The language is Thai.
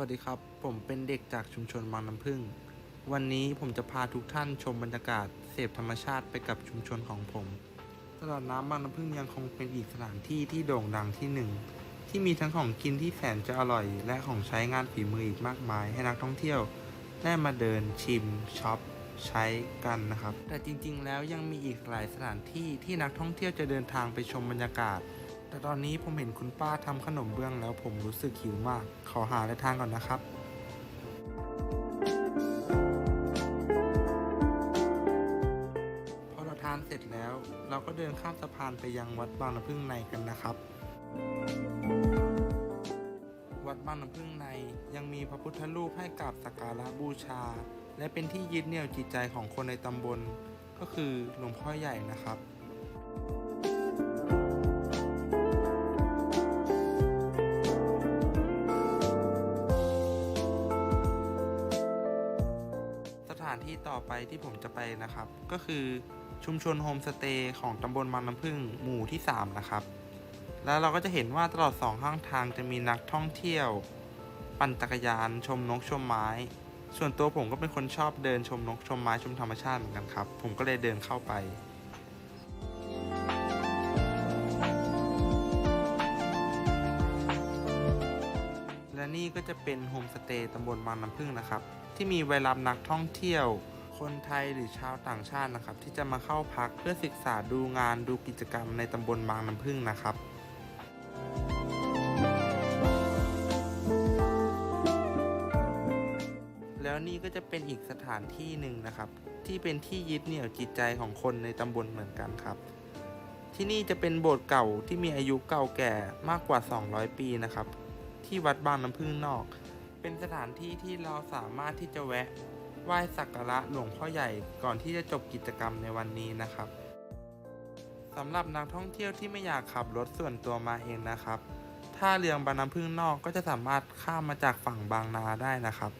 วัสดีครับ ผมเป็นเด็กจากชุมชนบางน้ำพึ่ง วันนี้ผมจะพาทุกท่านชมบรรยากาศเสพธรรมชาติไปกับชุมชนของผม ตลาดน้ำบางน้ำพึ่งยังคงเป็นอีกสถานที่ที่โด่งดังที่หนึ่ง ที่มีทั้งของกินที่แสนจะอร่อย และของใช้งานฝีมืออีกมากมาย ให้นักท่องเที่ยวได้มาเดินชิมช็อปใช้กันนะครับ แต่จริงๆ แล้วยังมีอีกหลายสถานที่ที่นักท่องเที่ยวจะเดินทางไปชมบรรยากาศ แต่ตอนนี้ผมเห็นคุณป้าทำขนมเบื้องแล้วผมรู้สึกหิวมาก ขอหาอะไรทานก่อนนะครับพอเราทานเสร็จแล้ว เราก็เดินข้ามสะพานไปยังวัดบางน้ำพึ่งในกันนะครับ วัดบางน้ำพึ่งในยังมีพระพุทธรูปให้กับสักการะบูชา และเป็นที่ยึดเหนี่ยวจิตใจของคนในตำบล ก็คือหลวงพ่อใหญ่นะครับ ที่ต่อไปที่ผมจะไปนะครับ ก็คือชุมชนโฮมสเตย์ของตำบลมันน้ำพึ่งหมู่ที่ 3 นะครับ แล้วเราก็จะเห็นว่าตลอดสองข้างทางจะมีนักท่องเที่ยว ปั่นจักรยานชมนกชมไม้ ส่วนตัวผมก็เป็นคนชอบเดินชมนกชมไม้ชมธรรมชาติเหมือนกันครับ ผมก็เลยเดินเข้าไป นี่ก็จะเป็นโฮมสเตย์ตำบลบางน้ำพึ่งนะครับ ที่มีไว้รับนักท่องเที่ยว คนไทยหรือชาวต่างชาตินะครับ ที่จะมาเข้าพักเพื่อศึกษาดูงานดูกิจกรรมในตำบลบางน้ำพึ่งนะครับแล้วนี่ก็จะเป็นอีกสถานที่หนึ่งนะครับ ที่เป็นที่ยึดเหนี่ยวจิตใจของคนในตำบลเหมือนกันครับ ที่นี่จะเป็นโบสถ์เก่าที่มีอายุเก่าแก่มากกว่า 200 ปีนะครับ ที่วัดบางน้ำพึ่งนอก เป็นสถานที่ที่เราสามารถที่จะแวะไหว้สักการะหลวงพ่อใหญ่ก่อนที่จะจบกิจกรรมในวันนี้นะครับสำหรับนักท่องเที่ยวที่ไม่อยากขับรถส่วนตัวมาเองนะครับท่าเรือบางน้ำพึ่งนอกก็จะสามารถข้ามมาจากฝั่งบางนาได้นะครับ